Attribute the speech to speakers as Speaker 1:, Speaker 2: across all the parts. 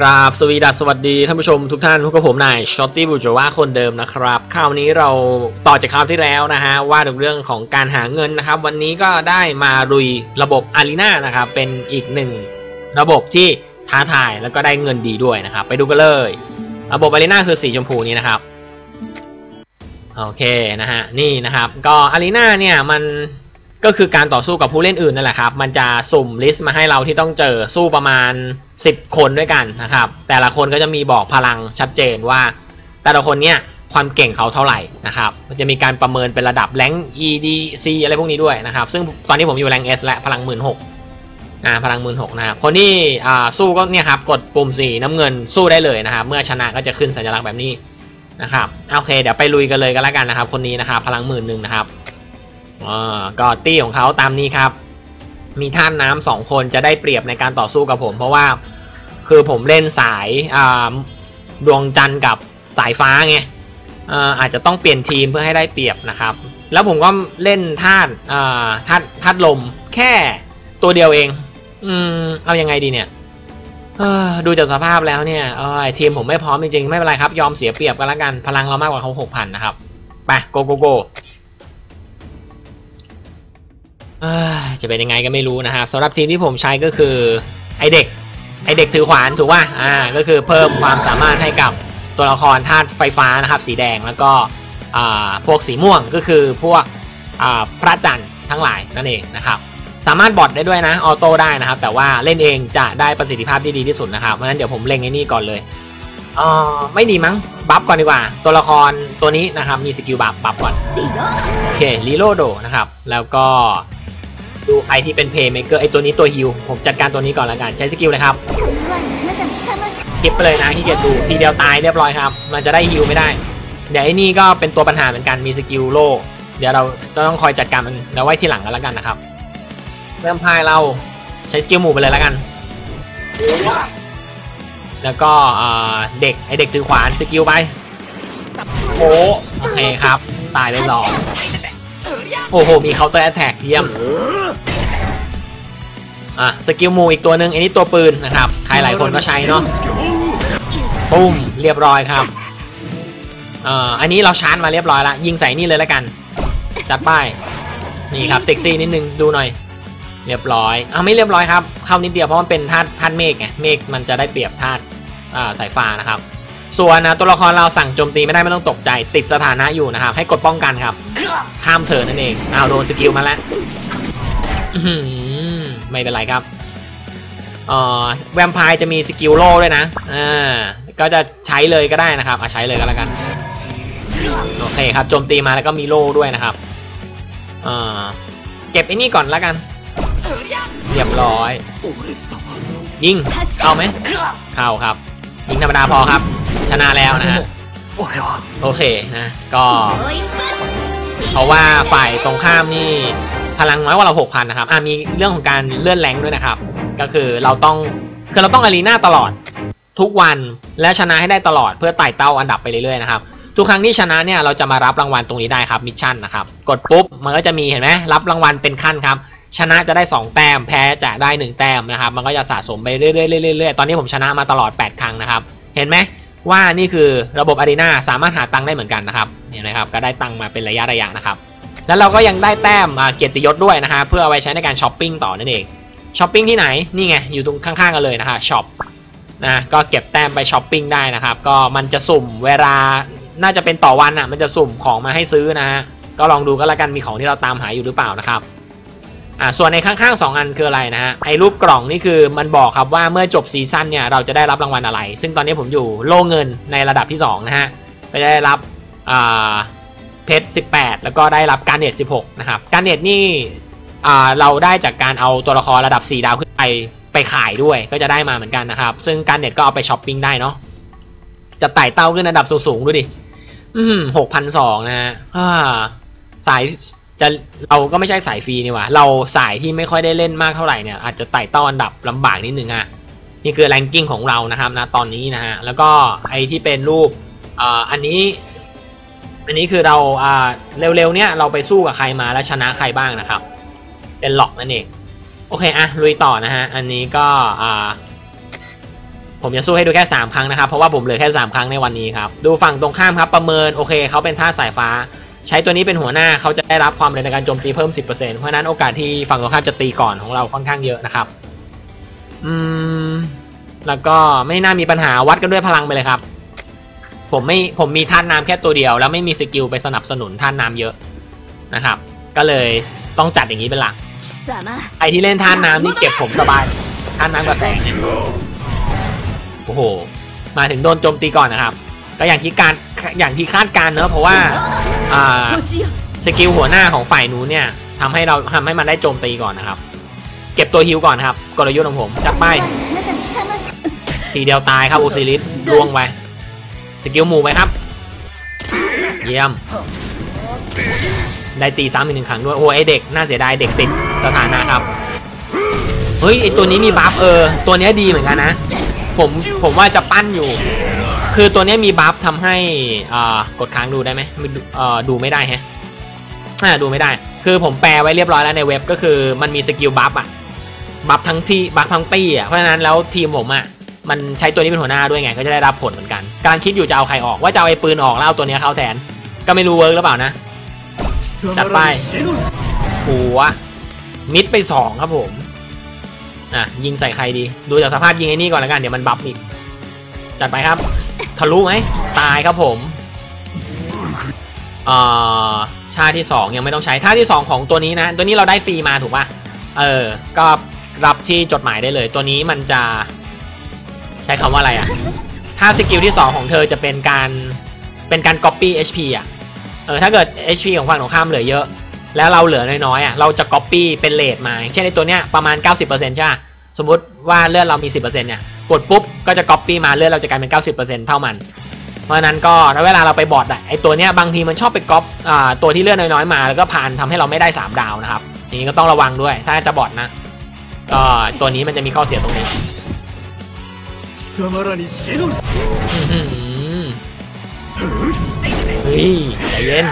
Speaker 1: กราบสวีดัสสวัสดีท่านผู้ชมทุกท่านพบกับผมนายช็อตตี้บูจว่าคนเดิมนะครับคราวนี้เราต่อจากคราวที่แล้วนะฮะว่าถึงเรื่องของการหาเงินนะครับ วันนี้ก็ได้มาลุยระบบอารีนานะครับเป็นอีกหนึ่งระบบที่ท้าทายแล้วก็ได้เงินดีด้วยนะครับ ไปดูกันเลย ระบบอารีนาคือสีชมพูนี้นะครับโอเคนะฮะนี่นะครับ ก็อารีนาเนี่ยมัน ก็คือการต่อสู้กับผู้เล่นอื่นนั่นแหละครับ มันจะสุ่มลิสต์มาให้เราที่ต้องเจอสู้ประมาณ 10 คนด้วยกันนะครับ แต่ละคนก็จะมีบอกพลังชัดเจนว่า แต่ละคนเนี่ยความเก่งเขาเท่าไหร่นะครับ มันจะมีการประเมินเป็นระดับแรง EDC อะไรพวกนี้ด้วยนะครับ ซึ่งตอนนี้ผมอยู่แรง S และพลัง1 6ื่นนะพลัง1 6ื่นนะครับ คนที่สู้ก็เนี่ยครับกดปุ่มสีน้ำเงินสู้ได้เลยนะครับ เมื่อชนะก็จะขึ้นสัญลักษณ์แบบนี้นะครับ โอเค เดี๋ยวไปลุยกันเลยกันแล้วกันนะครับ คนนี้นะครับ พลังหมื่นหนึ่งนะครับ อ่าก็ตี้ของเขาตามนี้ครับ มีท่านน้ำสองคนจะได้เปรียบในการต่อสู้กับผม เพราะว่าคือผมเล่นสายดวงจันทร์กับสายฟ้าไงอาจจะต้องเปลี่ยนทีมเพื่อให้ได้เปรียบนะครับ แล้วผมก็เล่นธาตุธาตุธาตุลมแค่ตัวเดียวเอง อืมเอายังไงดีเนี่ยดูจากสภาพแล้วเนี่ยเออทีมผมไม่พร้อมจริงๆ ไม่เป็นไรครับ ยอมเสียเปรียบกันแล้วกัน พลังเรามากกว่าเขาหกพันนะครับ ไป โกโกโก จะเป็นยังไงก็ไม่รู้นะครับสำหรับทีมที่ผมใช้ก็คือไอเด็กไอเด็กถือขวานถูกว่าอ่าก็คือเพิ่มความสามารถให้กับตัวละครธาตุไฟฟ้านะครับสีแดงแล้วก็อ่าพวกสีม่วงก็คือพวกอ่าพระจันทร์ทั้งหลายนั่นเองนะครับสามารถบอทได้ด้วยนะออโต้ได้นะครับ แต่ว่าเล่นเองจะได้ประสิทธิภาพที่ดีที่สุดนะครับเพราะนั้นเดี๋ยวผมเล็งไอ้นี่ก่อนเลยอ๋อไม่ดีมั้งบัฟก่อนดีกว่า ตัวละครตัวนี้นะครับมีสกิลบัฟบัฟก่อนโอเครีโลโดนะครับแล้วก็ ดูใครที่เป็นเพย์เมเกอร์ไอตัวนี้ตัวฮิวผมจัดการตัวนี้ก่อนละกันใช้สกิลเลยครับเก็บไปเลยนะที่เกียดูทีเดียวตายเรียบร้อยครับ มันจะได้ฮิวไม่ได้ เดี๋ยวไอ้นี่ก็เป็นตัวปัญหาเหมือนกันมีสกิลโล่เดี๋ยวเราจะต้องคอยจัดการมันแล้วไว้ที่หลังกันแล้วกันนะครับเริ่มพายเราใช้สกิลหมู่ไปเลยล้วกัน แล้วก็เด็กไอเด็กถือขวานสกิลไปโอ้โอเคครับ ตายไปสอง โอ้โห มีเคาน์เตอร์แอตแทกเยี่ยม อะ สกิลมูอีกตัวหนึ่งอันนี้ตัวปืนนะครับ ใครหลายคนก็ใช้เนาะปุ้ม เรียบร้อยครับอ่าอันนี้เราชาร์จมาเรียบร้อยล้วยิงใส่นี่เลยแล้วกัน จัดป้าย นี่ครับ เซ็กซี่นิดนึง ดูหน่อย เรียบร้อยอ่าไม่เรียบร้อยครับ เข้านิดเดียวเพราะมันเป็นธาตุธาตุเมฆไง เมฆมันจะได้เปรียบธาตุอ่าสายฟ้านะครับ ส่วนนะตัวละครเราสั่งโจมตีไม่ได้ไม่ต้องตกใจติดสถานะอยู่นะครับ ให้กดป้องกันครับ ข้ามเถินนั่นเองอ้าวโดนสกิลมาแล้วไม่เป็นไรครับเอ่อแวมไพร์จะมีสกิลโล่ด้วยนะอ่าก็จะใช้เลยก็ได้นะครับอะใช้เลยก็แล้วกันโอเคครับโจมตีมาแล้วก็มีโล่ด้วยนะครับอ่าเก็บไอ้นี่ก่อนแล้วกันเรียบร้อย ยิง เข้าไหมเข้าครับ ยิงธรรมดาพอครับ ชนะแล้วนะฮะโอเคนะ ก็เพราะว่าฝ่ายตรงข้ามนี่พลังน้อยกว่าเราหกพันนะครับอ่ามีเรื่องของการเลื่อนแรงด้วยนะครับ ก็คือเราต้องคือเราต้องอารีนาตลอดทุกวันและชนะให้ได้ตลอดเพื่อไต่เต้าอันดับไปเรื่อยๆนะครับทุกครั้งที่ชนะเนี่ยเราจะมารับรางวัลตรงนี้ได้ครับมิชชั่นนะครับกดปุ๊บมันก็จะมีเห็นไหมรับรางวัลเป็นขั้นครับชนะจะได้ 2 แต้มแพ้จะได้ 1 แต้มนะครับมันก็จะสะสมไปเรื่อยๆๆๆตอนนี้ผมชนะมาตลอด 8 ครั้งนะครับเห็นไหม ว่านี่คือระบบอารีนาสามารถหาตังค์ได้เหมือนกันนะครับเนี่ยนะครับก็ได้ตังค์มาเป็นระยะระยะนะครับ แล้วเราก็ยังได้แต้มเกียรติยศด้วยนะฮะเพื่อเอาไว้ใช้ในการช้อปปิ้งต่อนั่นเองช้อปปิ้งที่ไหนนี่ไงอยู่ตรงข้างๆกันเลยนะคะช็อปนะก็เก็บแต้มไปช้อปปิ้งได้นะครับ ก็มันจะสุ่มเวลาน่าจะเป็นต่อวันอะมันจะสุ่มของมาให้ซื้อนะฮะก็ลองดูก็แล้วกันมีของที่เราตามหาอยู่หรือเปล่านะครับ อ่าส่วนในข้างๆ 2 อันคืออะไรนะฮะไอ้รูปกล่องนี่คือมันบอกครับว่าเมื่อจบซีซั่นเนี่ยเราจะได้รับรางวัลอะไร ซึ่งตอนนี้ผมอยู่โล่เงินในระดับที่ 2 นะฮะก็จะได้รับอ่าเพชร18 แล้วก็ได้รับการเน็ต16 นะครับ การเน็ตนี่อ่าเราได้จากการเอาตัวละครระดับ 4 ดาวขึ้นไปไปขายด้วยก็จะได้มาเหมือนกันนะครับ ซึ่งการเน็ตก็เอาไปช้อปปิ้งได้เนาะจะไต่เต้าขึ้นระดับสูงๆดูดิอืมหกพันสองนะฮะสาย จะเราก็ไม่ใช่สายฟรีนี่หว่า เราสายที่ไม่ค่อยได้เล่นมากเท่าไหร่เนี่ยอาจจะไต่ต้อันดับลำบากนิดนึงอะนี่คือแรงกิ้งของเรานะครับนะตอนนี้นะฮะแล้วก็ไอที่เป็นรูปอ่าอันนี้ อันนี้คือเราอ่าเร็วๆเนี้ยเราไปสู้กับใครมาแล้วชนะใครบ้างนะครับ เป็นหลอกนั่นเองโอเคอะลุยต่อนะฮะอันนี้ก็อ่าผมจะสู้ให้ดูแค่ 3 ครั้งนะครับ เพราะว่าผมเหลือแค่ 3 ครั้งในวันนี้ครับ ดูฝั่งตรงข้ามครับประเมินโอเคเขาเป็นท่าสายฟ้า ใช้ตัวนี้เป็นหัวหน้าเขาจะได้รับความเร็วในการโจมตีเพิ่ม 10%เพราะฉะนั้นโอกาสที่ฝั่งตรงข้ามจะตีก่อนของเราค่อนข้างเยอะนะครับ อืม แล้วก็ไม่น่ามีปัญหาวัดกันด้วยพลังไปเลยครับ ผมไม่ผมมีท่านน้ำแค่ตัวเดียว แล้วไม่มีสกิลไปสนับสนุนท่านน้ำเยอะนะครับ ก็เลยต้องจัดอย่างนี้เป็นหลัก
Speaker 2: 貴様
Speaker 1: ไอที่เล่นท่านน้ำนี่เก็บผมสบายท่านน้ำกับแสงเนี่ยโอ้โห มาถึงโดนโจมตีก่อนนะครับ ก็อย่างที่การ อย่างที่คาดการเนอะเพราะว่าสกิลหัวหน้าของฝ่ายนู้นเนี่ยทำให้เราทำให้มันได้โจมตีก่อนนะครับ เก็บตัวฮิวก่อนครับ กลยุทธ์ของผมจับไปทีเดียวตายครับโอซิลิสล่วงไปสกิลหมู่ไปครับ เยี่ยม ได้ตีซ้ำอีกหนึ่งครั้งด้วยโอ้ไอเด็กน่าเสียดายเด็กติดสถานะครับเฮ้ยไอตัวนี้มีบัฟเออ ตัวนี้ดีเหมือนกันนะ ผมผมว่าจะปั้นอยู่ คือตัวนี้มีบัฟทำให้กดค้างดูได้ไหมดูไม่ได้ฮะดูไม่ได้ คือผมแปลไว้เรียบร้อยแล้วในเว็บก็คือมันมีสกิลบัฟอะบัฟทั้งที่บัฟทั้งตี้อะเพราะฉะนั้นแล้วทีมผมอะมันใช้ตัวนี้เป็นหัวหน้าด้วยไงก็จะได้รับผลเหมือนกันกำลังคิดอยู่จะเอาใครออกว่าจะเอาไอ้ปืนออกแล้วเอาตัวนี้เข้าแทน ก็ไม่รู้เวิร์กหรือเปล่านะจัดไปหัวมิดไปสองครับผมอะยิงใส่ใครดี ดูจากสภาพยิงไอ้นี่ก่อนแล้วกันเดี๋ยวมันบัฟอีกจัดไปครับ ทะลุไหมตายครับผมเอ่อชาที่ 2 ยังไม่ต้องใช้ท่าที่ 2 ของตัวนี้นะ ตัวนี้เราได้ฟรีมาถูกป่ะเออ ก็รับที่จดหมายได้เลย ตัวนี้มันจะใช้คำว่าอะไรอะถ้าสกิลที่ 2 ของเธอจะเป็นการเป็นการ copy HP อะเออถ้าเกิด HP ของฝั่งตรงข้ามเหลือเยอะ แล้วเราเหลือน้อยๆอะเราจะ copy เป็นเลทมาอย่างเช่นในตัวเนี้ยประมาณ 90%ใช่ปะสมมติ ว่าเลือดเรามี 10%เนี่ยกดปุ๊บก็จะก๊อปปี้มาเลือดเราจะกลายเป็น 90%เท่ามัน เพราะนั้นก็ถ้าเวลาเราไปบอดอะไอตัวเนี้ยบางทีมันชอบไปก๊อปตัวที่เลือดน้อยๆมาแล้วก็ผ่านทำให้เราไม่ได้ 3 ดาวนะครับอย่างนี้ก็ต้องระวังด้วยถ้าจะบอดนะก็ตัวนี้มันจะมีข้อเสียตรงนี้เฮ้ยใจเย็น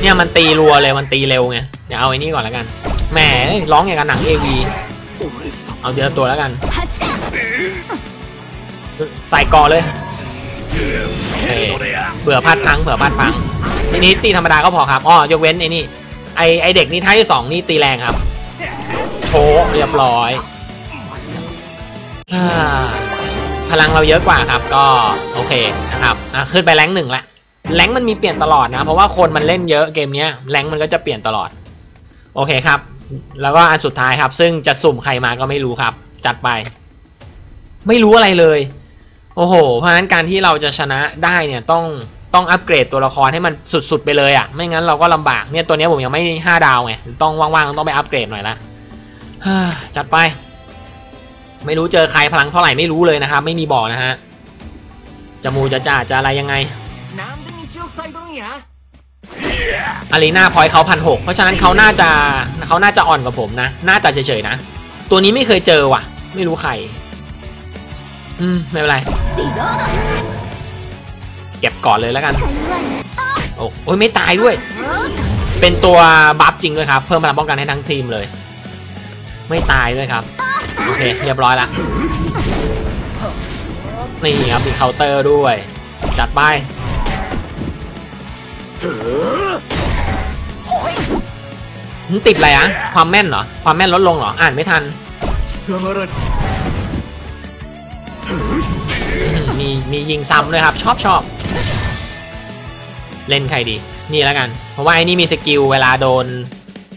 Speaker 1: เนี่ยมันตีรัวเลยมันตีเร็วไงเดี๋ยวเอาไอ้นี่ก่อนแล้วกัน แหมร้องอย่างกับหนังเอวีเอาเดียวตัวแล้วกัน ใส่กอเลยเผื่อพัดพังเผื่อพัดพังทีนี้ตีธรรมดาก็พอครับอ๋อยกเว้นไอ้นี่ไอไอเด็กนี่ท่าที่สองนี่ตีแรงครับโชว์เรียบร้อยพลังเราเยอะกว่าครับก็โอเคนะครับขึ้นไปแรงหนึ่งละแรงมันมีเปลี่ยนตลอดนะ เพราะว่าคนมันเล่นเยอะเกมนี้แรงมันก็จะเปลี่ยนตลอด โอเคครับ แล้วก็อันสุดท้ายครับ ซึ่งจะสุ่มใครมาก็ไม่รู้ครับ จัดไป ไม่รู้อะไรเลย โอ้โห เพราะฉะนั้นการที่เราจะชนะได้เนี่ยต้องต้องอัปเกรดตัวละครให้มันสุดๆไปเลยอะ่ะ ไม่งั้นเราก็ลำบากเนี่ยตัวนี้ผมยังไม่5ดาวไงต้องว่างๆต้องไปอัปเกรดหน่อยละจัดไป ไม่รู้เจอใครพลังเท่าไหร่ไม่รู้เลยนะครับ ไม่มีบอกนะฮะจะมูจะจ่าจะอะไรยังไง อารีนาพอยเขาพันหกเพราะฉะนั้นเขาน่าจะเขาน่าจะอ่อนกว่าผมนะ น่าจะเฉยๆนะ ตัวนี้ไม่เคยเจอว่ะ ไม่รู้ใคร อืม ไม่เป็นไร เก็บก่อนเลยแล้วกัน โอ้โอ้ยไม่ตายด้วย เป็นตัวบัฟจริงด้วยครับ เพิ่มพลังป้องกันให้ทั้งทีมเลย ไม่ตายด้วยครับ โอเค เรียบร้อยละนี่ครับมีเคาน์เตอร์ด้วย จัดไป มันติดอะไรอะความแม่นเหรอ ความแม่นลดลงเหรอ อ่านไม่ทัน มีมียิงซ้ำเลยครับ ชอบชอบ เล่นใครดี นี่แล้วกัน เพราะว่าไอ้นี่มีสกิลเวลาโดน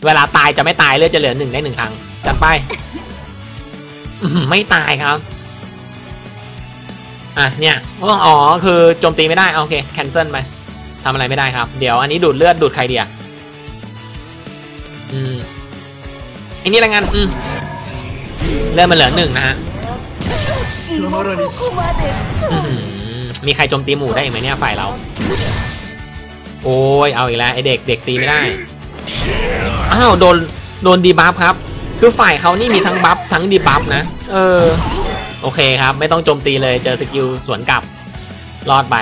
Speaker 1: เวลาตายจะไม่ตายเลือดจะเหลือหนึ่งได้หนึ่งครั้งจัดไป ไม่ตายครับ อะเนี่ย อ๋อ คือโจมตีไม่ได้ โอเค แคนเซิลไป ทำอะไรไม่ได้ครับ เดี๋ยวอันนี้ดูดเลือดดูดใครเดียอืมอันนี้ละกันอืมเลือดมันเหลือหนึ่งนะฮะมีใครโจมตีหมู่ได้ไหมเนี่ยฝ่ายเรา โอ้ยเอาอีกแล้วไอเด็กเด็กตีไม่ได้ อ้าวโดนโดนดีบัฟครับ คือฝ่ายเขานี่มีทั้งบัฟทั้งดีบัฟนะ เออ โอเคครับ ไม่ต้องโจมตีเลยเจอสกิลสวนกลับ รอดไป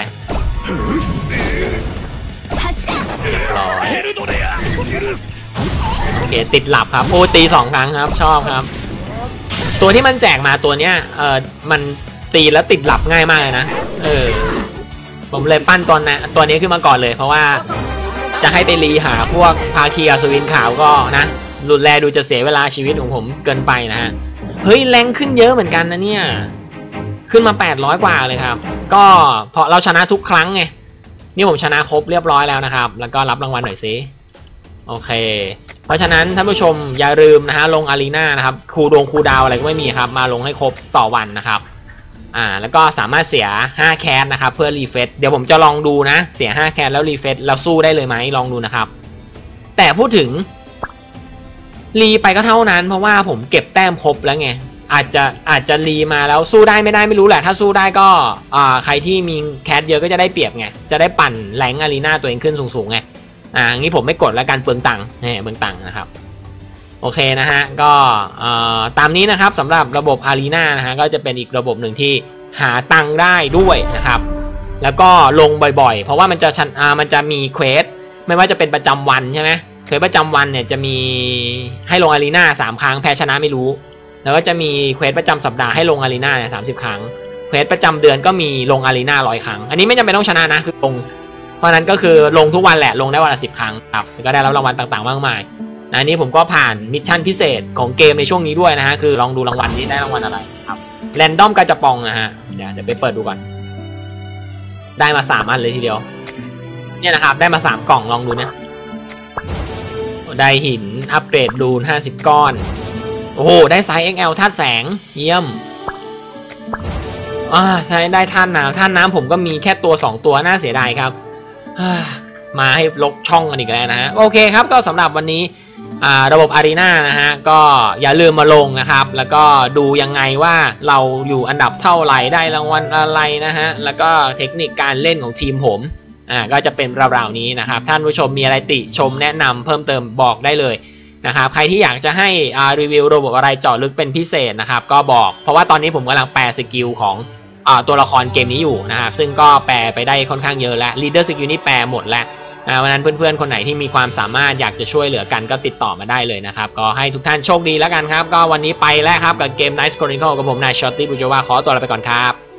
Speaker 1: เรียบร้อยโอเคติดหลับครับโอ้ยตีสองครั้งครับชอบครับ ตัวที่มันแจกมาตัวเนี้ยเออมันตีแล้วติดหลับง่ายมากเลยนะเออผมเลยปั้นตอนนะตัวนี้ขึ้นมาก่อนเลย เพราะว่าจะให้ไปรีหาพวกพาคีอัศวินขาวก็นะรุนแรดูจะเสียเวลาชีวิตของผมเกินไปนะฮะเฮ้ยแรงขึ้นเยอะเหมือนกันนะเนี่ยขึ้นมา 800 กว่าเลยครับ ก็เพราะเราชนะทุกครั้งไง นี่ผมชนะครบเรียบร้อยแล้วนะครับ แล้วก็รับรางวัลหน่อยสิโอเค เพราะฉะนั้นท่านผู้ชมอย่าลืมนะฮะลงอารีนานะครับคูดงคูดาวอะไรก็ไม่มีครับ มาลงให้ครบต่อวันนะครับอ่าแล้วก็สามารถเสีย 5 แคสนะครับเพื่อรีเฟซเดี๋ยวผมจะลองดูนะ เสีย 5 แคสแล้วรีเฟซเราสู้ได้เลยไหมลองดูนะครับ แต่พูดถึงรีไปก็เท่านั้น เพราะว่าผมเก็บแต้มครบแล้วไง อาจจะอาจจะรีมาแล้วสู้ได้ไม่ได้ไม่รู้แหละ ถ้าสู้ได้ก็อ่าใครที่มีแคสเยอะก็จะได้เปรียบไง จะได้ปั่นแรงอารีนาตัวเองขึ้นสูงๆไง อ่างี้ผมไม่กดแล้วกันเปลืองตังค์นี่เปลืองตังค์นะครับ โอเคนะฮะ ก็ตามนี้นะครับสำหรับระบบอารีนานะฮะ ก็จะเป็นอีกระบบหนึ่งที่หาตังค์ได้ด้วยนะครับ แล้วก็ลงบ่อยๆ เพราะว่ามันจะชันอ่ามันจะมีเควส ไม่ว่าจะเป็นประจำวันใช่ไหมเควสประจำวันเนี่ยจะมีให้ลงอารีนาสามครั้งแพ้ชนะไม่รู้ แล้วก็จะมีเควสประจำสัปดาห์ให้ลงอารีนาเนี่ยสาครั้งเควสประจำเดือนก็มีลงอารีนาร้อยครั้ง อันนี้ไม่จำเป็นต้องชนะนะคือลง เพราะนั้นก็คือลงทุกวันแหละลงได้วันละสิบครั้งครับก็ได้รับรางวัลต่างๆมากมายนะอันนี้ผมก็ผ่านมิชชั่นพิเศษของเกมในช่วงนี้ด้วยนะฮะคือลองดูรางวัลนี้ได้รางวัลอะไรครับแรนดอมกระจะปองนะฮะเดี๋ยวเดี๋ยวไปเปิดดูก่อน ได้มาสามอันเลยทีเดียว เนี่ยนะครับ ได้มาสามกล่องลองดูเนะได้หินอัปเกรดรูน50ก้อน อ้โห ได้ไซส์ XL ธาตุแสง เยี่ยม อ่าใช้ได้ท่านน้ำท่านน้ำผมก็มีแค่ตัว 2 ตัว น่าเสียดายครับมาให้ลกช่องกันอีกแล้วนะฮะ โอเคครับ ก็สำหรับวันนี้ระบบอารีนานะฮะ ก็อย่าลืมมาลงนะครับ แล้วก็ดูยังไงว่าเราอยู่อันดับเท่าไหร่ ได้รางวัลอะไรนะฮะ แล้วก็เทคนิคการเล่นของทีมผม อ่า ก็จะเป็นราวๆนี้นะครับ ท่านผู้ชมมีอะไรติชมแนะนำเพิ่มเติมบอกได้เลย นะครับใครที่อยากจะให้รีวิวระบบอะไรเจาะลึกเป็นพิเศษนะครับก็บอกเพราะว่าตอนนี้ผมกำลังแปลสกิลของอตัวละครเกมนี้อยู่นะครับซึ่งก็แปลไปได้ค่อนข้างเยอะแล้ว Leader Skill นี่แปลหมดแล้วนะวันนั้นเพื่อนๆ คนไหนที่มีความสามารถอยากจะช่วยเหลือกันก็ติดต่อมาได้เลยนะครับ ก็ให้ทุกท่านโชคดีแล้วกันครับ ก็วันนี้ไปแล้วครับกับเกม Nice Chronicle กับผมนายชอตตี้บูจวาขอตัวลาไปก่อนครับ